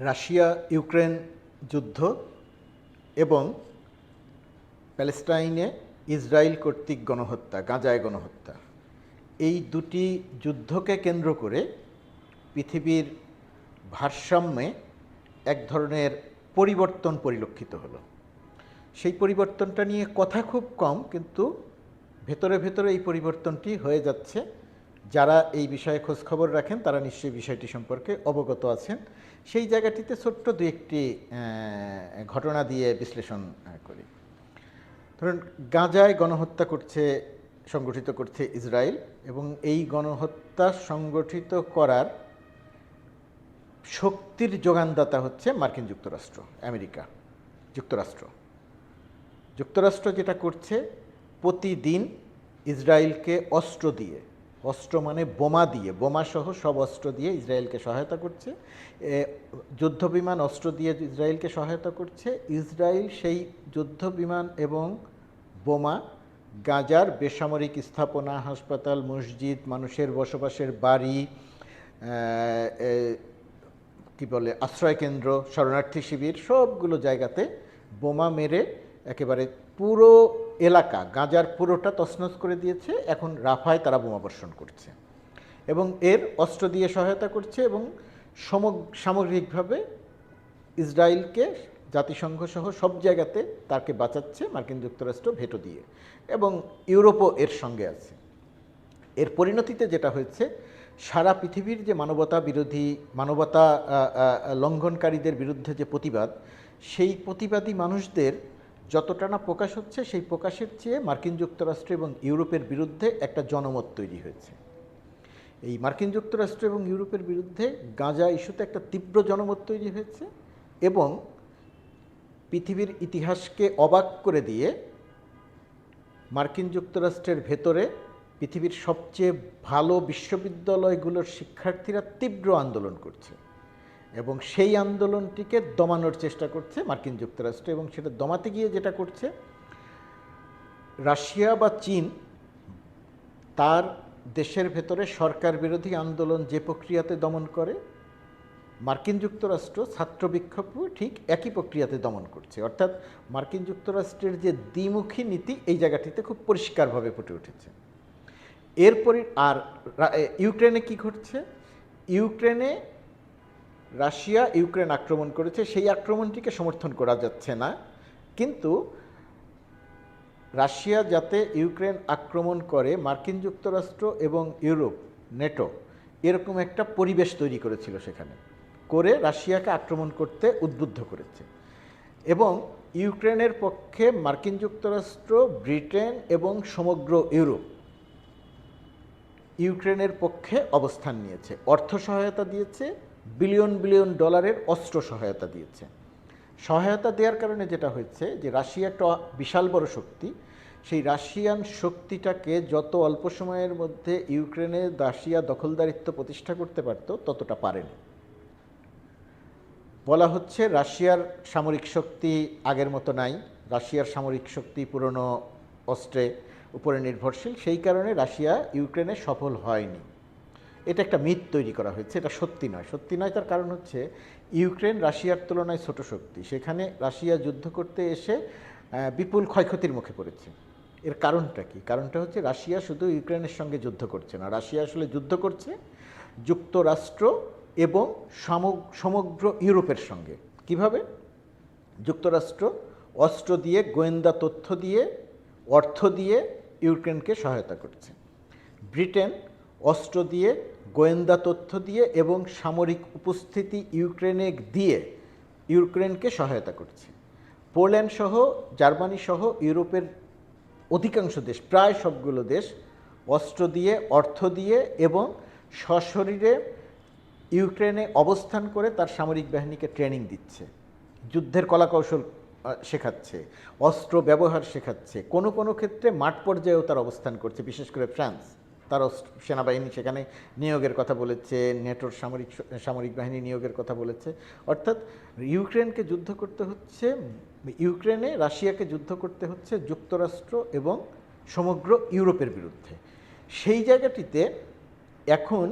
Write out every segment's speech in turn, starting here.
Russia Ukraine যুদ্ধ এবং প্যালেস্টাইনে Israel কর্তৃক গণহত্যা, গাজায় গণহত্যা। এই দুটি যুদ্ধকে কেন্দ্র করে পৃথিবীর ভারসাম্যে এক ধরনের পরিবর্তন পরিলক্ষিত হলো। সেই পরিবর্তনটা নিয়ে কথা খুব কম, কিন্তু ভেতরে ভেতরে এই পরিবর্তনটি হয়ে যাচ্ছে। যারা এই বিষয়ে খোঁজখবর রাখেন, তারা নিশ্চয়ই বিষয়টি সম্পর্কে অবগত আছেন। সেই জায়গাটিতে ছোট্ট দু একটি ঘটনা দিয়ে বিশ্লেষণ করি। ধরুন, গাজায় গণহত্যা করছে, সংগঠিত করছে ইসরায়েল এবং এই গণহত্যা সংগঠিত করার শক্তির যোগানদাতা হচ্ছে মার্কিন যুক্তরাষ্ট্র, আমেরিকা, যুক্তরাষ্ট্র। যুক্তরাষ্ট্র যেটা করছে, প্রতিদিন ইসরায়েলকে অস্ত্র দিয়ে অস্ত্র মানে বোমা দিয়ে বোমা সহ সব অস্ত্র দিয়ে ইসরায়েলকে সহায়তা করছে। যুদ্ধবিমান অস্ত্র দিয়ে ইসরায়েলকে সহায়তা করছে। ইসরায়েল সেই যুদ্ধবিমান এবং বোমা গাজার বেসামরিক স্থাপনা, হাসপাতাল, মসজিদ, মানুষের বসবাসের বাড়ি কি বলে, আশ্রয়কেন্দ্র, শরণার্থী শিবির, সবগুলো জায়গাতে বোমা মেরে একেবারে পুরো এলাকা, গাজার পুরোটা তছনছ করে দিয়েছে। এখন রাফায় তারা বোমা বর্ষণ করছে এবং এর অস্ত্র দিয়ে সহায়তা করছে এবং সমগ- সামগ্রিকভাবে ইসরায়েলকে জাতিসংঘ সহ সব জায়গাতে তাকে বাঁচাচ্ছে মার্কিন যুক্তরাষ্ট্র ভেটো দিয়ে এবং ইউরোপও এর সঙ্গে আছে। এর পরিণতিতে যেটা হয়েছে, সারা পৃথিবীর যে মানবতা বিরোধী, মানবতা লঙ্ঘনকারীদের বিরুদ্ধে যে প্রতিবাদ, সেই প্রতিবাদী মানুষদের যতটা না প্রকাশ হচ্ছে, সেই প্রকাশের চেয়ে মার্কিন যুক্তরাষ্ট্র এবং ইউরোপের বিরুদ্ধে একটা জনমত তৈরি হয়েছে। এই মার্কিন যুক্তরাষ্ট্র এবং ইউরোপের বিরুদ্ধে গাঁজা ইস্যুতে একটা তীব্র জনমত তৈরি হয়েছে এবং পৃথিবীর ইতিহাসকে অবাক করে দিয়ে মার্কিন যুক্তরাষ্ট্রের ভেতরে পৃথিবীর সবচেয়ে ভালো বিশ্ববিদ্যালয়গুলোর শিক্ষার্থীরা তীব্র আন্দোলন করছে। এবং সেই আন্দোলনটিকে দমানোর চেষ্টা করছে মার্কিন যুক্তরাষ্ট্র এবং সেটা দমাতে গিয়ে যেটা করছে, রাশিয়া বা চীন তার দেশের ভেতরে সরকার বিরোধী আন্দোলন যে প্রক্রিয়াতে দমন করে, মার্কিন যুক্তরাষ্ট্র ছাত্র বিক্ষোভও ঠিক একই প্রক্রিয়াতে দমন করছে। অর্থাৎ মার্কিন যুক্তরাষ্ট্রের যে দ্বিমুখী নীতি এই জায়গাটিতে খুব পরিষ্কারভাবে ফুটে উঠেছে। এরপরে আর ইউক্রেনে কি ঘটছে? ইউক্রেনে রাশিয়া ইউক্রেন আক্রমণ করেছে, সেই আক্রমণটিকে সমর্থন করা যাচ্ছে না। কিন্তু রাশিয়া যাতে ইউক্রেন আক্রমণ করে, মার্কিন যুক্তরাষ্ট্র এবং ইউরোপ, নেটো, এরকম একটা পরিবেশ তৈরি করেছিল সেখানে। করে রাশিয়াকে আক্রমণ করতে উদ্বুদ্ধ করেছে। এবং ইউক্রেনের পক্ষে মার্কিন যুক্তরাষ্ট্র, ব্রিটেন এবং সমগ্র ইউরোপ ইউক্রেনের পক্ষে অবস্থান নিয়েছে। অর্থ সহায়তা দিয়েছে বিলিয়ন বিলিয়ন ডলারের অস্ত্র সহায়তা দিয়েছে। সহায়তা দেওয়ার কারণে যেটা হয়েছে যে রাশিয়া একটা বিশাল বড় শক্তি। সেই রাশিয়ান শক্তিটাকে যত অল্প সময়ের মধ্যে ইউক্রেনে রাশিয়া দখলদারিত্ব প্রতিষ্ঠা করতে পারত, ততটা পারেনি। বলা হচ্ছে রাশিয়ার সামরিক শক্তি আগের মতো নাই। রাশিয়ার সামরিক শক্তি পুরনো অস্ত্রে উপরে নির্ভরশীল। সেই কারণে রাশিয়া ইউক্রেনে সফল হয়নি। এটা একটা মিথ তৈরি করা হয়েছে, এটা সত্যি নয়। সত্যি নয় তার কারণ হচ্ছে ইউক্রেন রাশিয়ার তুলনায় ছোট শক্তি। সেখানে রাশিয়া যুদ্ধ করতে এসে বিপুল ক্ষয়ক্ষতির মুখে পড়েছে। এর কারণটা কি? কারণটা হচ্ছে রাশিয়া শুধু ইউক্রেনের সঙ্গে যুদ্ধ করছে না। রাশিয়া আসলে যুদ্ধ করছে যুক্তরাষ্ট্র এবং সমগ্র ইউরোপের সঙ্গে। কীভাবে? যুক্তরাষ্ট্র অস্ত্র দিয়ে, গোয়েন্দা তথ্য দিয়ে, অর্থ দিয়ে ইউক্রেনকে সহায়তা করছে। ব্রিটেন অস্ত্র দিয়ে গোয়েন্দা তথ্য দিয়ে এবং সামরিক উপস্থিতি ইউক্রেনে দিয়ে ইউক্রেনকে সহায়তা করছে। পোল্যান্ড সহ, জার্মানি সহ ইউরোপের অধিকাংশ দেশ, প্রায় সবগুলো দেশ অস্ত্র দিয়ে, অর্থ দিয়ে এবং সশরীরে ইউক্রেনে অবস্থান করে তার সামরিক বাহিনীকে ট্রেনিং দিচ্ছে। যুদ্ধের কলাকৌশল শেখাচ্ছে, অস্ত্র ব্যবহার শেখাচ্ছে। কোনো কোনো ক্ষেত্রে মাঠ পর্যায়েও তার অবস্থান করছে, বিশেষ করে ফ্রান্স। তার সেনাবাহিনী সেখানে নিয়োগের কথা বলেছে, নেটোর সামরিক সামরিক বাহিনী নিয়োগের কথা বলেছে। অর্থাৎ ইউক্রেনকে যুদ্ধ করতে হচ্ছে, ইউক্রেনে রাশিয়াকে যুদ্ধ করতে হচ্ছে যুক্তরাষ্ট্র এবং সমগ্র ইউরোপের বিরুদ্ধে। সেই জায়গাটিতে এখন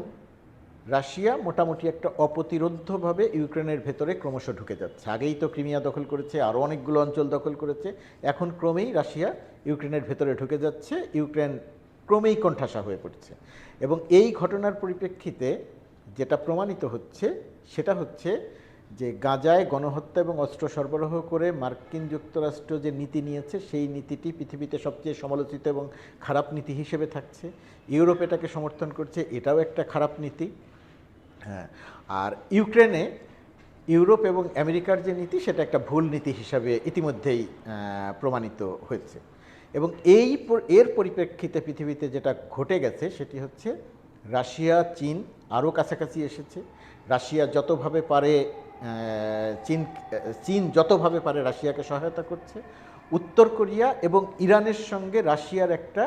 রাশিয়া মোটামুটি একটা অপ্রতিরোধ্যভাবে ইউক্রেনের ভেতরে ক্রমশ ঢুকে যাচ্ছে। আগেই তো ক্রিমিয়া দখল করেছে, আরও অনেকগুলো অঞ্চল দখল করেছে, এখন ক্রমেই রাশিয়া ইউক্রেনের ভেতরে ঢুকে যাচ্ছে। ইউক্রেন ক্রমেই কণ্ঠাসা হয়ে পড়ছে। এবং এই ঘটনার পরিপ্রেক্ষিতে যেটা প্রমাণিত হচ্ছে, সেটা হচ্ছে যে গাজায় গণহত্যা এবং অস্ত্র সরবরাহ করে মার্কিন যুক্তরাষ্ট্র যে নীতি নিয়েছে, সেই নীতিটি পৃথিবীতে সবচেয়ে সমালোচিত এবং খারাপ নীতি হিসেবে থাকছে। ইউরোপ এটাকে সমর্থন করছে, এটাও একটা খারাপ নীতি। হ্যাঁ আর ইউক্রেনে ইউরোপ এবং আমেরিকার যে নীতি, সেটা একটা ভুল নীতি হিসাবে ইতিমধ্যেই প্রমাণিত হয়েছে। এবং এই এর পরিপ্রেক্ষিতে পৃথিবীতে যেটা ঘটে গেছে সেটি হচ্ছে রাশিয়া, চীন আরও কাছাকাছি এসেছে। রাশিয়া যতভাবে পারে চীন চীন যতভাবে পারে রাশিয়াকে সহায়তা করছে। উত্তর কোরিয়া এবং ইরানের সঙ্গে রাশিয়ার একটা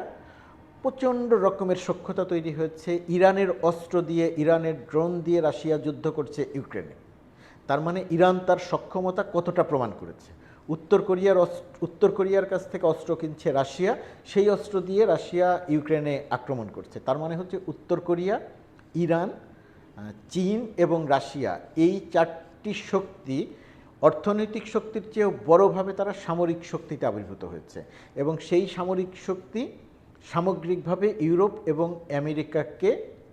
প্রচণ্ড রকমের সক্ষতা তৈরি হয়েছে। ইরানের অস্ত্র দিয়ে, ইরানের ড্রোন দিয়ে রাশিয়া যুদ্ধ করছে ইউক্রেনে। তার মানে ইরান তার সক্ষমতা কতটা প্রমাণ করেছে? উত্তর কোরিয়ার উত্তর কোরিয়ার কাছ থেকে অস্ত্র কিনছে রাশিয়া, সেই অস্ত্র দিয়ে রাশিয়া ইউক্রেনে আক্রমণ করছে। তার মানে হচ্ছে উত্তর কোরিয়া, ইরান চীন এবং রাশিয়া এই চারটি শক্তি অর্থনৈতিক শক্তির চেয়েও বড়ভাবে তারা সামরিক শক্তিতে আবির্ভূত হয়েছে এবং সেই সামরিক শক্তি সামগ্রিকভাবে ইউরোপ এবং আমেরিকাকে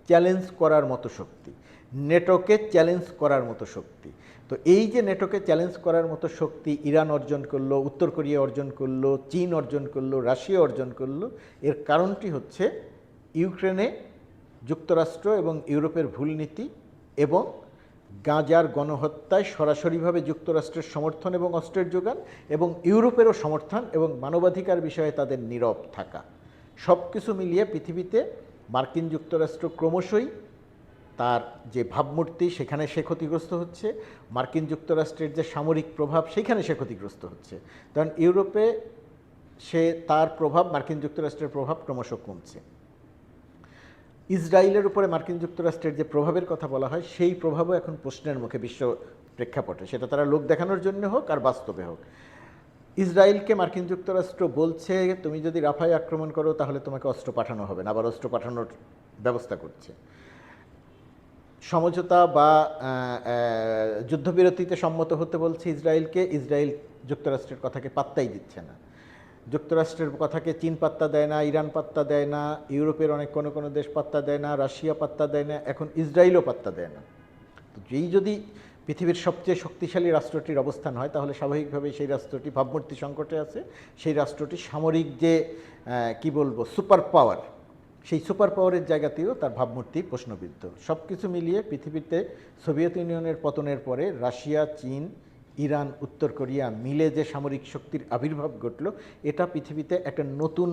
চ্যালেঞ্জ করার মতো শক্তি। নেটোকে চ্যালেঞ্জ করার মতো শক্তি। তো এই যে নেটোকে চ্যালেঞ্জ করার মতো শক্তি ইরান অর্জন করল, উত্তর কোরিয়া অর্জন করল, চীন অর্জন করল, রাশিয়া অর্জন করল, এর কারণটি হচ্ছে ইউক্রেনে যুক্তরাষ্ট্র এবং ইউরোপের ভুল নীতি এবং গাজার গণহত্যায় সরাসরিভাবে যুক্তরাষ্ট্রের সমর্থন এবং অস্ত্রের যোগান এবং ইউরোপেরও সমর্থন এবং মানবাধিকার বিষয়ে তাদের নীরব থাকা। সব কিছু মিলিয়ে পৃথিবীতে মার্কিন যুক্তরাষ্ট্র ক্রমশই তার যে ভাবমূর্তি, সেখানে সে ক্ষতিগ্রস্ত হচ্ছে। মার্কিন যুক্তরাষ্ট্রের যে সামরিক প্রভাব, সেখানে সে ক্ষতিগ্রস্ত হচ্ছে। কারণ ইউরোপে সে, তার প্রভাব, মার্কিন যুক্তরাষ্ট্রের প্রভাব ক্রমশ কমছে। ইসরায়েলের উপরে মার্কিন যুক্তরাষ্ট্রের যে প্রভাবের কথা বলা হয়, সেই প্রভাবও এখন প্রশ্নের মুখে বিশ্ব প্রেক্ষাপটে। সেটা তারা লোক দেখানোর জন্য হোক আর বাস্তবে হোক। ইসরায়েলকে মার্কিন যুক্তরাষ্ট্র বলছে, তুমি যদি রাফায় আক্রমণ করো, তাহলে তোমাকে অস্ত্র পাঠানো হবে না, আবার অস্ত্র পাঠানোর ব্যবস্থা করছে। সমঝোতা বা যুদ্ধবিরতিতে সম্মত হতে বলছে ইসরায়েলকে। ইসরায়েল যুক্তরাষ্ট্রের কথাকে পাত্তাই দিচ্ছে না। যুক্তরাষ্ট্রের কথাকে চীন পাত্তা দেয় না, ইরান পাত্তা দেয় না, ইউরোপের অনেক কোনো কোনো দেশ পাত্তা দেয় না, রাশিয়া পাত্তা দেয় না, এখন ইসরায়েলও পাত্তা দেয় না। তো যেই যদি পৃথিবীর সবচেয়ে শক্তিশালী রাষ্ট্রটির অবস্থান হয়, তাহলে স্বাভাবিকভাবেই সেই রাষ্ট্রটি ভাবমূর্তি সংকটে আছে। সেই রাষ্ট্রটি সামরিক যে কি বলব সুপার পাওয়ার সেই সুপার পাওয়ারের জায়গাতেও তার ভাবমূর্তি প্রশ্নবিদ্ধ। সব কিছু মিলিয়ে পৃথিবীতে সোভিয়েত ইউনিয়নের পতনের পরে রাশিয়া, চীন, ইরান, উত্তর কোরিয়া মিলে যে সামরিক শক্তির আবির্ভাব ঘটল, এটা পৃথিবীতে একটা নতুন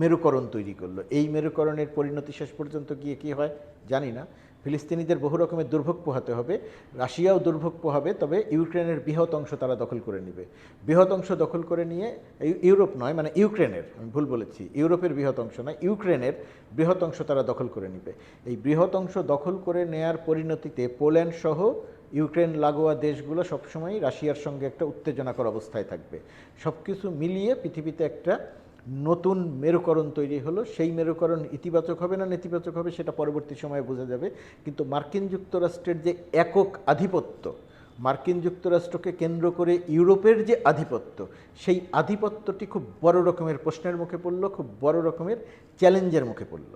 মেরুকরণ তৈরি করল। এই মেরুকরণের পরিণতি শেষ পর্যন্ত গিয়ে কী হয় জানি না। ফিলিস্তিনিদের বহু রকমের দুর্ভোগ পোহাতে হবে, রাশিয়াও দুর্ভোগ পোহাবে, তবে ইউক্রেনের বৃহৎ অংশ তারা দখল করে নেবে। বৃহৎ অংশ দখল করে নিয়ে ইউ- ইউরোপ নয় মানে ইউক্রেনের, আমি ভুল বলেছি, ইউরোপের বৃহৎ অংশ নয়, ইউক্রেনের বৃহৎ অংশ তারা দখল করে নেবে। এই বৃহৎ অংশ দখল করে নেয়ার পরিণতিতে পোল্যান্ড সহ ইউক্রেন লাগোয়া দেশগুলো সবসময়ই রাশিয়ার সঙ্গে একটা উত্তেজনাকর অবস্থায় থাকবে। সব কিছু মিলিয়ে পৃথিবীতে একটা নতুন মেরুকরণ তৈরি হলো, সেই মেরুকরণ ইতিবাচক হবে না নেতিবাচক হবে সেটা পরবর্তী সময়ে বোঝা যাবে। কিন্তু মার্কিন যুক্তরাষ্ট্রের যে একক আধিপত্য, মার্কিন যুক্তরাষ্ট্রকে কেন্দ্র করে ইউরোপের যে আধিপত্য, সেই আধিপত্যটি খুব বড় রকমের প্রশ্নের মুখে পড়ল, খুব বড় রকমের চ্যালেঞ্জের মুখে পড়ল।